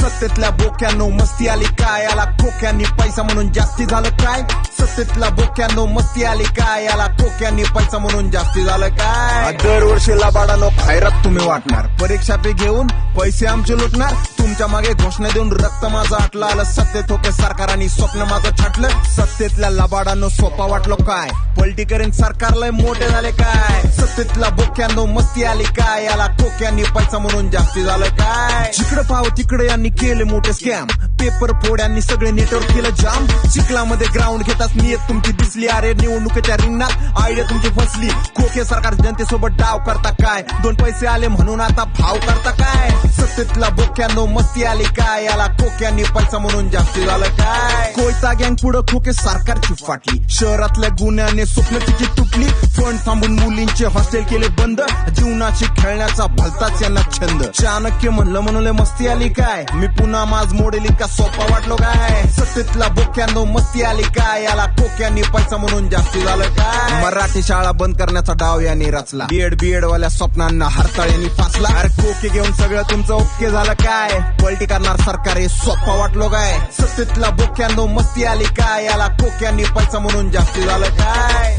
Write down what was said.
सत्तेतल्या बोक्यानो मस्ती आली काय? याला खोक्यांनी पैसा म्हणून जास्ती झालं काय? सत्तेतल्या बोक्यानो मस्ती आली काय? याला खोक्यांनी पैसा म्हणून जास्ती झालं काय? दरवर्षी लबाडानो खैरात तुम्ही वाटणार. परीक्षा पे घेऊन पैसे आमचे लुटणार. तुमच्या मागे घोषणा देऊन रक्त माझं आटलं आलं. सत्तेत होते सरकारांनी स्वप्न माझं छाटलं. सत्तेतल्या लबाडानो सोपा वाटलो काय? पॉलिटिकरीन सरकारला मोठे झाले काय? सत्तेतला बोक्यानो मस्ती आली काय? याला कोक्यांनी पैसा म्हणून जास्ती झालं काय? जिकडे पाव तिकडे यांनी केले मोठे स्कॅम पेपर फोड्यांनी सगळे नेटवर्क केलं जाम. चिखलामध्ये ग्राउंड घेताच नियत तुमची दिसली. अरे निवडणुकीच्या रिंगणात आयडिया तुमची फसली. खोके सरकार जनतेसोबत डाव करता काय? दोन पैसे आले म्हणून आता भाव करता काय? सत्तेतला बोक्यानो मस्ती आली काय? याला खोक्यांनी पैसा म्हणून जास्ती झालं काय? कोयता गँग पुढं खोके सरकारची फाटली. शहरातल्या गुन्ह्याने स्वप्न तिची तुटली. फंड थांबून मुलींचे हॉस्टेल केले बंद. जीवनाची खेळण्याचा भलताच यांना छंद. चाणक्य म्हणलं म्हणले मस्ती आली काय? मी पुन्हा माझ मोडेली का सोपा वाटलो काय? सत्तेतला बोक्यांनो मस्ती आली काय? याला कोक्यांनी पैसा म्हणून जास्ती झालं काय? मराठी शाळा बंद करण्याचा डाव यांनी रचला. बीएड बीएड वाल्या स्वप्नांना हरताळ्यांनी फासला. अरे कोके घेऊन सगळं तुमचं ओके झालं काय? पलटी करणार सरकार हे सोपा वाटलो काय? सत्तेतला बोक्यांनो मस्ती आली काय? याला कोक्यांनी पैसा म्हणून जास्ती झालं काय?